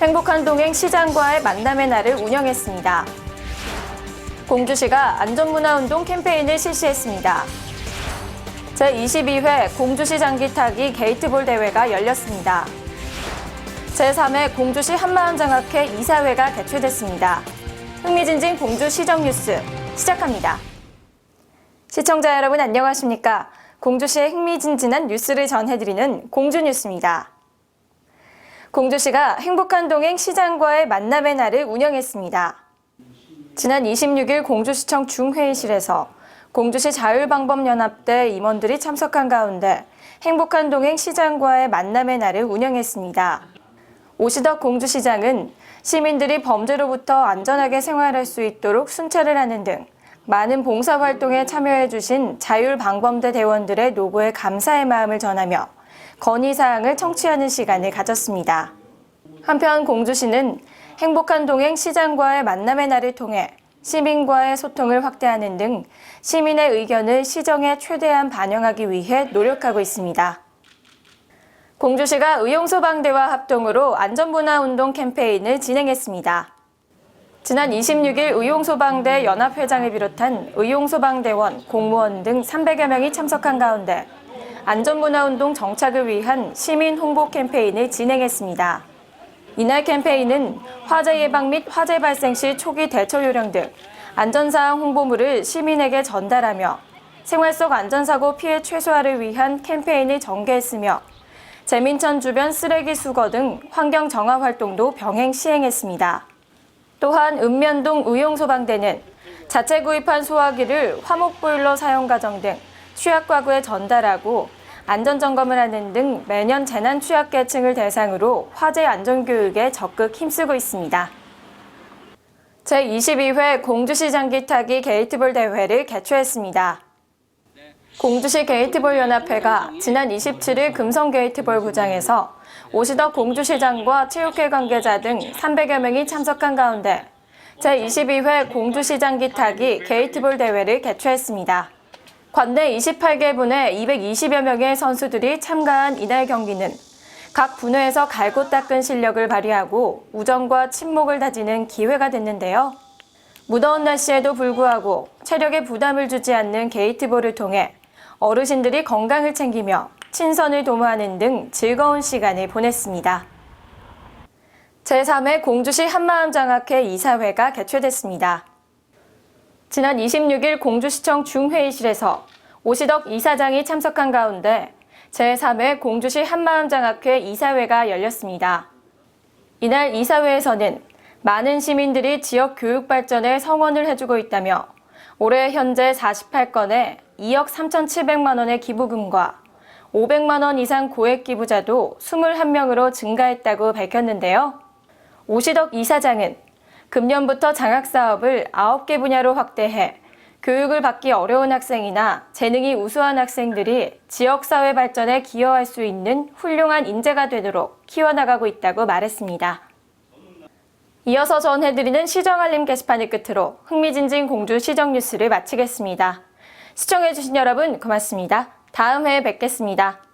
행복한 동행 시장과의 만남의 날을 운영했습니다. 공주시가 안전문화운동 캠페인을 실시했습니다. 제22회 공주시 장기 타기 게이트볼 대회가 열렸습니다. 제3회 공주시 한마음 장학회 이사회가 개최됐습니다. 흥미진진 공주 시정 뉴스 시작합니다. 시청자 여러분 안녕하십니까? 공주시의 흥미진진한 뉴스를 전해드리는 공주 뉴스입니다. 공주시가 행복한 동행 시장과의 만남의 날을 운영했습니다. 지난 26일 공주시청 중회의실에서 공주시 자율방법연합대 임원들이 참석한 가운데 행복한 동행 시장과의 만남의 날을 운영했습니다. 오시덕 공주시장은 시민들이 범죄로부터 안전하게 생활할 수 있도록 순찰을 하는 등 많은 봉사활동에 참여해주신 자율방범대 대원들의 노고에 감사의 마음을 전하며 건의사항을 청취하는 시간을 가졌습니다. 한편 공주시는 행복한 동행 시장과의 만남의 날을 통해 시민과의 소통을 확대하는 등 시민의 의견을 시정에 최대한 반영하기 위해 노력하고 있습니다. 공주시가 의용소방대와 합동으로 안전문화운동 캠페인을 진행했습니다. 지난 26일 의용소방대 연합회장을 비롯한 의용소방대원, 공무원 등 300여 명이 참석한 가운데 안전문화운동 정착을 위한 시민 홍보 캠페인을 진행했습니다. 이날 캠페인은 화재 예방 및 화재 발생 시 초기 대처 요령 등 안전사항 홍보물을 시민에게 전달하며 생활 속 안전사고 피해 최소화를 위한 캠페인을 전개했으며 재민천 주변 쓰레기 수거 등 환경 정화 활동도 병행 시행했습니다. 또한 읍면동 의용소방대는 자체 구입한 소화기를 화목보일러 사용 과정 등 취약가구에 전달하고 안전점검을 하는 등 매년 재난 취약계층을 대상으로 화재 안전교육에 적극 힘쓰고 있습니다. 제22회 공주시 장기타기 게이트볼 대회를 개최했습니다. 공주시 게이트볼 연합회가 지난 27일 금성 게이트볼 구장에서 오시덕 공주시장과 체육회 관계자 등 300여 명이 참석한 가운데 제22회 공주시장 기타기 게이트볼 대회를 개최했습니다. 관내 28개 분의 220여 명의 선수들이 참가한 이날 경기는 각 분야에서 갈고 닦은 실력을 발휘하고 우정과 친목을 다지는 기회가 됐는데요. 무더운 날씨에도 불구하고 체력에 부담을 주지 않는 게이트볼을 통해 어르신들이 건강을 챙기며 친선을 도모하는 등 즐거운 시간을 보냈습니다. 제3회 공주시 한마음장학회 이사회가 개최됐습니다. 지난 26일 공주시청 중회의실에서 오시덕 이사장이 참석한 가운데 제3회 공주시 한마음장학회 이사회가 열렸습니다. 이날 이사회에서는 많은 시민들이 지역 교육 발전에 성원을 해주고 있다며 올해 현재 48건의 2억 3,700만 원의 기부금과 500만 원 이상 고액 기부자도 21명으로 증가했다고 밝혔는데요. 오시덕 이사장은 금년부터 장학 사업을 9개 분야로 확대해 교육을 받기 어려운 학생이나 재능이 우수한 학생들이 지역사회 발전에 기여할 수 있는 훌륭한 인재가 되도록 키워나가고 있다고 말했습니다. 이어서 전해드리는 시정알림 게시판을 끝으로 흥미진진 공주 시정 뉴스를 마치겠습니다. 시청해주신 여러분 고맙습니다. 다음 회에 뵙겠습니다.